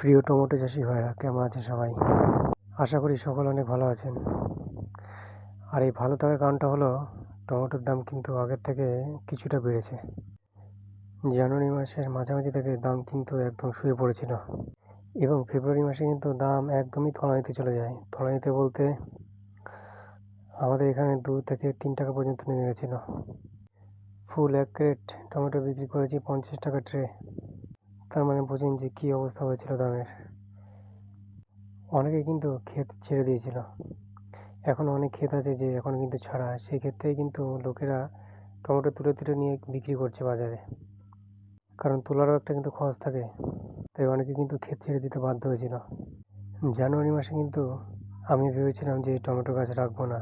প্রিয় টমেটো চাষি ভাইরা, কেমন আছেন সবাই? আশা করি সকলে অনেক ভালো আছেন। আর এই ভালো থাকার কারণটা হলো, টমেটোর দাম কিন্তু আগের থেকে কিছুটা বেড়েছে। জানুয়ারি মাসের মাঝামাঝি থেকে দাম কিন্তু একদম শুয়ে পড়েছিল। এবং ফেব্রুয়ারি মাসে কিন্তু দাম একদমই তলানিতে চলে যায়। তলানিতে বলতে আমাদের এখানে দু থেকে তিন টাকা পর্যন্ত নেমে গেছিল। ফুল এক ক্রেট টমেটো বিক্রি করেছি পঞ্চাশ টাকা ট্রে। তার মানে বোঝেন যে কী অবস্থা হয়েছিল দামের। অনেকে কিন্তু ক্ষেত ছেড়ে দিয়েছিল। এখন অনেক ক্ষেত আছে যে এখন কিন্তু ছাড়া সেই ক্ষেত্রেই কিন্তু লোকেরা টমেটো তুলে তুলে নিয়ে বিক্রি করছে বাজারে। কারণ তোলারও একটা কিন্তু খরচ থাকে। তাই অনেকে কিন্তু ক্ষেত ছেড়ে দিতে বাধ্য হয়েছিল। জানুয়ারি মাসে কিন্তু আমি ভেবেছিলাম যে টমেটো গাছ রাখব না।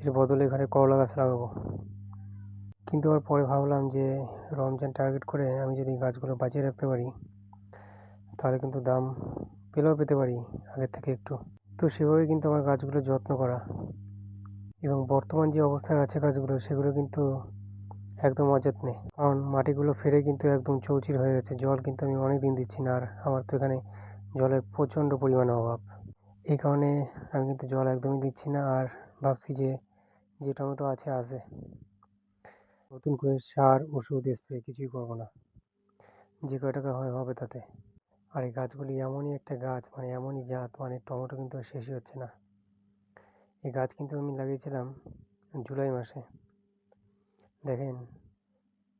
এর বদলে এখানে করলা গাছ লাগাবো। কিন্তু আবার পরে ভাবলাম যে রমজান টার্গেট করে আমি যদি গাছগুলো বাঁচিয়ে রাখতে পারি, তাহলে কিন্তু দাম পেলেও পেতে পারি আগের থেকে একটু। তো সেভাবে কিন্তু আমার গাছগুলোর যত্ন করা এবং বর্তমান যে অবস্থায় আছে গাছগুলো, সেগুলো কিন্তু একদম অযত্নে। কারণ মাটিগুলো ফেরে কিন্তু একদম চৌচির হয়ে গেছে, জল কিন্তু আমি অনেক দিন দিচ্ছি না, আর আমার তো এখানে জলের প্রচণ্ড পরিমাণে অভাব। এই কারণে আমি কিন্তু জল একদমই দিচ্ছি না, আর ভাবছি যে যে টমেটো আছে আছে। নতুন করে সার, ওষুধ, স্প্রে কিছুই করব না। যে কয় টাকা হয় হবে তাতে। আর এই গাছগুলি এমনই একটা গাছ মানে এমনই জাত মানে টমেটো কিন্তু শেষই হচ্ছে না। এই গাছ কিন্তু আমি লাগিয়েছিলাম জুলাই মাসে। দেখেন,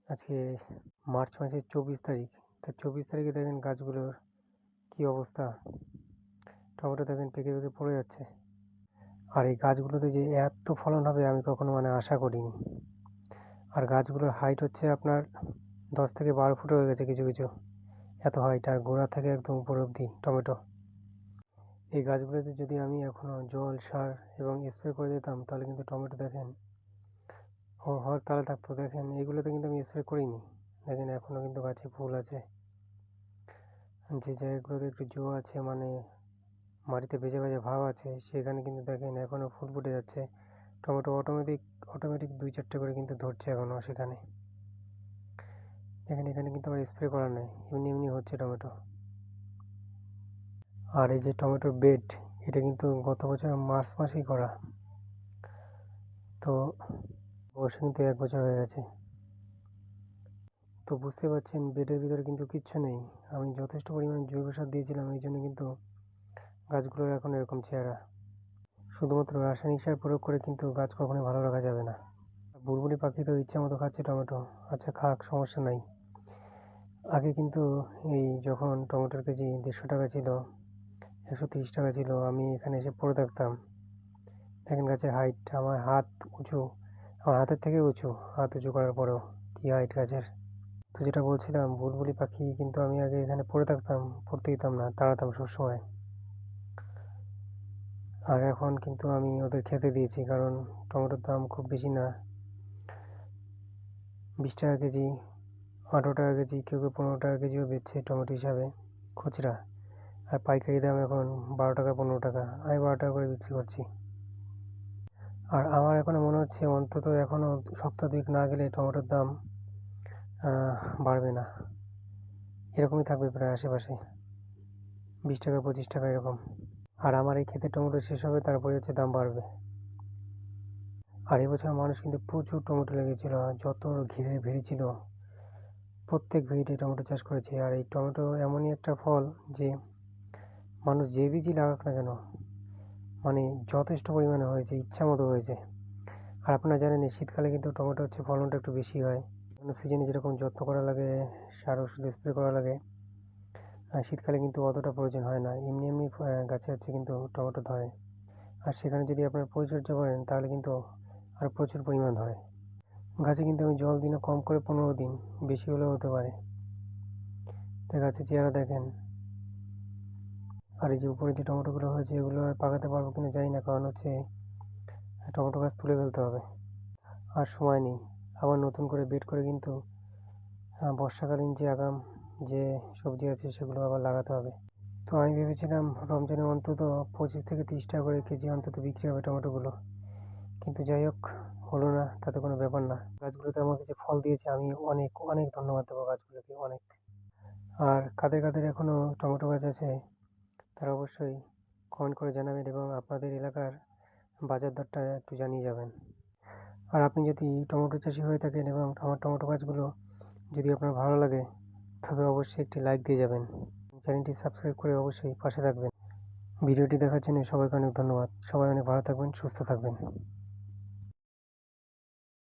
আজকে মার্চ মাসের চব্বিশ তারিখ। তা চব্বিশ তারিখে দেখেন গাছগুলোর কী অবস্থা। টমেটো দেখেন পেকে পেকে পড়ে যাচ্ছে। আর এই গাছগুলোতে যে এত ফলন হবে আমি কখনো মানে আশা করিনি। আর গাছগুলোর হাইট হচ্ছে আপনার দশ থেকে বারো ফুট হয়ে গেছে কিছু কিছু। এত হাইট আর গোড়া থেকে একদম উপর অবধি টমেটো। এই গাছগুলোতে যদি আমি এখনও জল, সার এবং স্প্রে করে দিতাম, তাহলে কিন্তু টমেটো দেখেন হওয়ার তালে থাকতো। দেখেন এইগুলোতে কিন্তু আমি স্প্রে করিনি। দেখেন এখনও কিন্তু গাছে ফুল আছে। যে জায়গাগুলোতে একটু জো আছে মানে মাটিতে ভেজে ভেজে ভাব আছে, সেখানে কিন্তু দেখেন এখনও ফুল ফুটে যাচ্ছে। টমেটো অটোমেটিক অটোমেটিক দুই চারটে করে কিন্তু ধরছে এখনও সেখানে। দেখেন এখানে কিন্তু আবার স্প্রে করা নেই, এমনি এমনি হচ্ছে টমেটো। আর এই যে টমেটোর বেড এটা কিন্তু গত বছর মার্চ মাসেই করা। তো বয়স কিন্তু এক বছর হয়ে গেছে। তো বুঝতে পারছেন বেডের ভিতরে কিন্তু কিচ্ছু নেই। আমি যথেষ্ট পরিমাণে জৈব সার দিয়েছিলাম, এই জন্য কিন্তু গাছগুলোর এখন এরকম চেহারা। শুধুমাত্র রাসায়নিক সার প্রয়োগ করে কিন্তু গাছ কখনোই ভালো রাখা যাবে না। বুলবুলি পাখি তো ইচ্ছা মতো খাচ্ছে টমেটো। আচ্ছা খাক, সমস্যা নাই। আগে কিন্তু এই যখন টমেটোর কেজি দেড়শো টাকা ছিল, একশো তিরিশ টাকা ছিল, আমি এখানে এসে পড়ে থাকতাম। দেখেন গাছের হাইট আমার হাত উঁচু, আমার হাতের থেকে উঁচু, হাত উঁচু করার পরেও কী হাইট গাছের? তো যেটা বলছিলাম, বুলবুলি পাখি কিন্তু আমি আগে এখানে পড়ে থাকতাম পড়তে দিতাম না, তাড়াতাম সবসময়। আর এখন কিন্তু আমি ওদের খেতে দিয়েছি, কারণ টমেটোর দাম খুব বেশি না। বিশ টাকা কেজি, আঠারো টাকা কেজি, কেউ কেউ পনেরো টাকা কেজিও বেচছে টমেটো হিসাবে, খুচরা। আর পাইকারি দাম এখন বারো টাকা, পনেরো টাকা, আমি বারো টাকা করে বিক্রি করছি। আর আমার এখনও মনে হচ্ছে অন্তত এখনও সপ্তাহ দুয়েক না গেলে টমেটোর দাম বাড়বে না। এরকমই থাকবে প্রায় আশেপাশে। বিশ টাকা, পঁচিশ টাকা এরকম। আর আমার এই ক্ষেতে টমেটো শেষ হবে, তারপরে হচ্ছে দাম বাড়বে। আর এবছর মানুষ কিন্তু প্রচুর টমেটো লেগেছিল যত ঘিরে ভেড়ি ছিল প্রত্যেক ভেড়িতে টমেটো চাষ করেছে। আর এই টমেটো এমনই একটা ফল যে মানুষ যে বীজই লাগাক না কেন মানে যথেষ্ট পরিমাণে হয়েছে, ইচ্ছা মতো হয়েছে। আর আপনারা জানেন শীতকালে কিন্তু টমেটো হচ্ছে ফলনটা একটু বেশি হয়। সিজনে যেরকম যত্ন করা লাগে, সার ওষুধ স্প্রে করা লাগে শীতকালে কিন্তু অতটা প্রয়োজন হয় না। এমনি এমনি গাছে হচ্ছে কিন্তু টমেটো ধরে। আর সেখানে যদি আপনারা পরিচর্যা করেন, তাহলে কিন্তু আরও প্রচুর পরিমাণ ধরে। গাছে কিন্তু আমি জল দিই না কম করে পনেরো দিন, বেশি হলেও হতে পারে। তো গাছের চেহারা দেখেন। আর এই যে উপরে যে টমেটোগুলো হয়েছে, এগুলো পাকাতে পারব কিনা জানি না, কারণ হচ্ছে টমেটো গাছ তুলে ফেলতে হবে। আর সময় নেই। আবার নতুন করে বেড করে কিন্তু বর্ষাকালীন যে আগাম যে সবজি আছে সেগুলো আবার লাগাতে হবে। তো আমি ভেবেছিলাম রমজানে অন্তত পঁচিশ থেকে তিরিশ টাকা করে কেজি অন্তত বিক্রি হবে টমেটোগুলো। কিন্তু যাই হোক, হলো না, তাতে কোনো ব্যাপার না। গাছগুলোতে আমাকে যে ফল দিয়েছে, আমি অনেক অনেক ধন্যবাদ দেবো গাছগুলোকে, অনেক। আর কাদের কাদের এখনও টমেটো গাছ আছে, তারা অবশ্যই কমেন্ট করে জানাবেন এবং আপনাদের এলাকার বাজার দরটা একটু জানিয়ে যাবেন। আর আপনি যদি টমেটো চাষি হয়ে থাকেন এবং আমার টমেটো গাছগুলো যদি আপনার ভালো লাগে তবে অবশ্যই একটি লাইক দিয়ে যাবেন। চ্যানেলটি সাবস্ক্রাইব করে অবশ্যই পাশে থাকবেন। ভিডিওটি দেখার জন্য সবাইকে অনেক ধন্যবাদ। সবাই অনেক ভালো থাকবেন, সুস্থ থাকবেন।